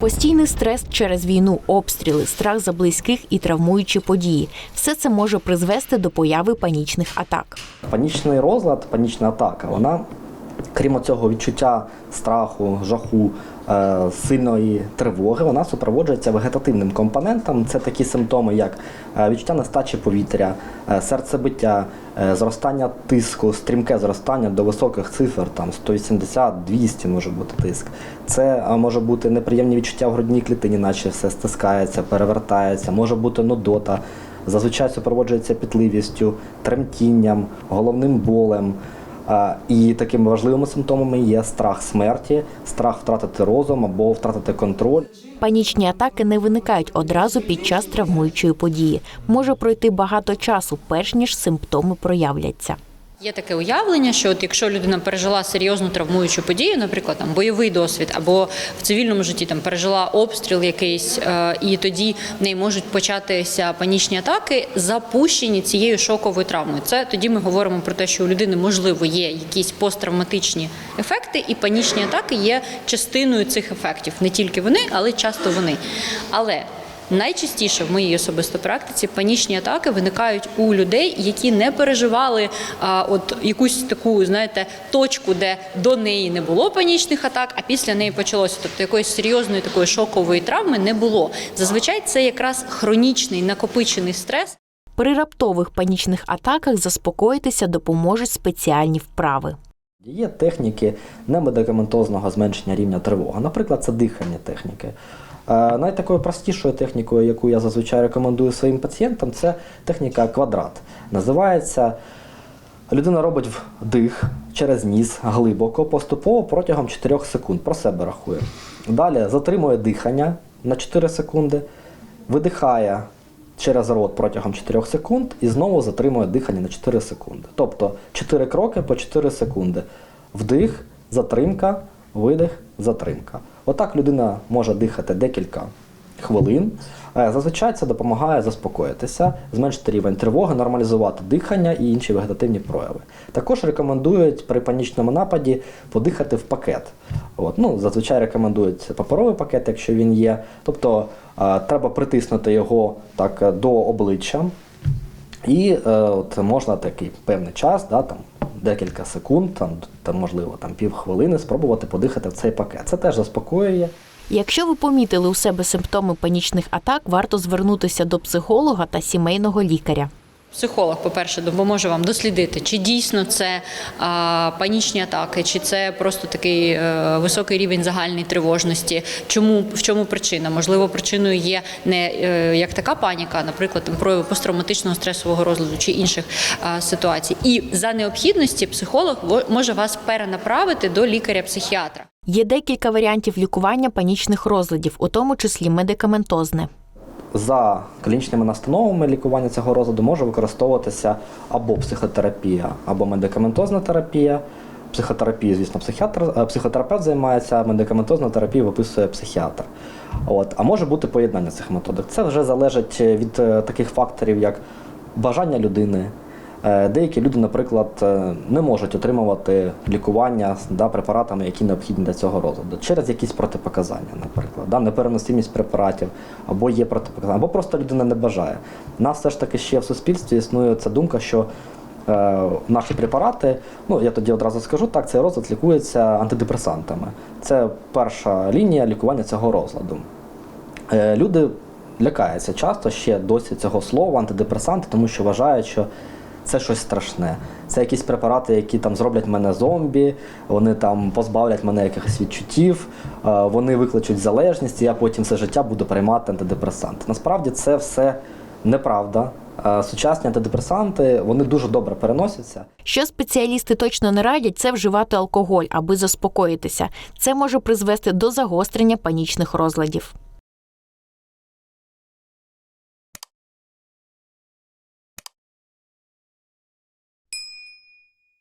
Постійний стрес через війну, обстріли, страх за близьких і травмуючі події все це може призвести до появи панічних атак. Панічний розлад, панічна атака, вона, крім цього відчуття страху, жаху, сильної тривоги, вона супроводжується вегетативним компонентом. Це такі симптоми, як е, відчуття нестачі повітря, е, серцебиття, е, зростання тиску, стрімке зростання до високих цифр, там 180-200 може бути тиск. Це е, може бути неприємні відчуття в грудній клітині, наче все стискається, перевертається, може бути нудота. Зазвичай супроводжується пітливістю, тремтінням, головним болем. І такими важливими симптомами є страх смерті, страх втратити розум або втратити контроль. Панічні атаки не виникають одразу під час травмуючої події. Може пройти багато часу, перш ніж симптоми проявляться. Є таке уявлення, що от якщо людина пережила серйозну травмуючу подію, наприклад, там бойовий досвід, або в цивільному житті там пережила обстріл якийсь, е, і тоді в неї можуть початися панічні атаки, запущені цією шоковою травмою. Це тоді ми говоримо про те, що у людини можливо є якісь посттравматичні ефекти, і панічні атаки є частиною цих ефектів. Не тільки вони, але часто вони. Але Найчастіше в моїй особистій практиці панічні атаки виникають у людей, які не переживали а, от якусь таку, знаєте, точку, де до неї не було панічних атак, а після неї почалося. Тобто якоїсь серйозної такої шокової травми не було. Зазвичай це якраз хронічний накопичений стрес. При раптових панічних атаках заспокоїтися допоможуть спеціальні вправи. Є техніки немедикаментозного зменшення рівня тривоги. Наприклад, це дихальні техніки. Навіть такою простішою технікою, яку я зазвичай рекомендую своїм пацієнтам, це техніка квадрат. Називається людина робить вдих через ніс глибоко, поступово протягом 4 секунд. Про себе рахує. Далі затримує дихання на 4 секунди, видихає через рот протягом 4 секунд і знову затримує дихання на 4 секунди. Тобто 4 кроки по 4 секунди. Вдих, затримка, видих, затримка. Отак людина може дихати декілька хвилин. Е, Зазвичай це допомагає заспокоїтися, зменшити рівень тривоги, нормалізувати дихання і інші вегетативні прояви. Також рекомендують при панічному нападі подихати в пакет. От, ну, зазвичай рекомендують паперовий пакет, якщо він є. Тобто е, треба притиснути його так е, до обличчя. І от можна такий певний час, да, там, декілька секунд, там, там, можливо там, півхвилини, спробувати подихати в цей пакет. Це теж заспокоює. Якщо ви помітили у себе симптоми панічних атак, варто звернутися до психолога та сімейного лікаря. Психолог, по-перше, допоможе вам дослідити, чи дійсно це а, панічні атаки, чи це просто такий е, високий рівень загальної тривожності. Чому в чому причина? Можливо, причиною є не е, як така паніка, наприклад, там, прояви посттравматичного стресового розладу чи інших а, ситуацій. І за необхідності психолог може вас перенаправити до лікаря-психіатра. Є декілька варіантів лікування панічних розладів, у тому числі медикаментозне. За клінічними настановами лікування цього розладу може використовуватися або психотерапія, або медикаментозна терапія. Психотерапія, звісно, психіатр, е, психотерапевт займається, а медикаментозну терапію виписує психіатр. От. А може бути поєднання цих методик. Це вже залежить від е, таких факторів, як бажання людини. Е, Деякі люди, наприклад, е, не можуть отримувати лікування да, препаратами, які необхідні для цього розладу, через якісь протипоказання, наприклад, да, непереносимість препаратів, або є протипоказання, або просто людина не бажає. У нас все ж таки ще в суспільстві існує ця думка, що е, наші препарати, ну я тоді одразу скажу, так, цей розлад лікується антидепресантами. Це перша лінія лікування цього розладу. Е, Люди лякаються часто ще досі цього слова антидепресанти, тому що вважають, що це щось страшне. Це якісь препарати, які там зроблять мене зомбі, вони там позбавлять мене якихось відчуттів, е, вони викличуть залежність, і я потім все життя буду приймати антидепресанти. Насправді це все неправда. Е, Сучасні антидепресанти вони дуже добре переносяться. Що спеціалісти точно не радять, це вживати алкоголь, аби заспокоїтися. Це може призвести до загострення панічних розладів.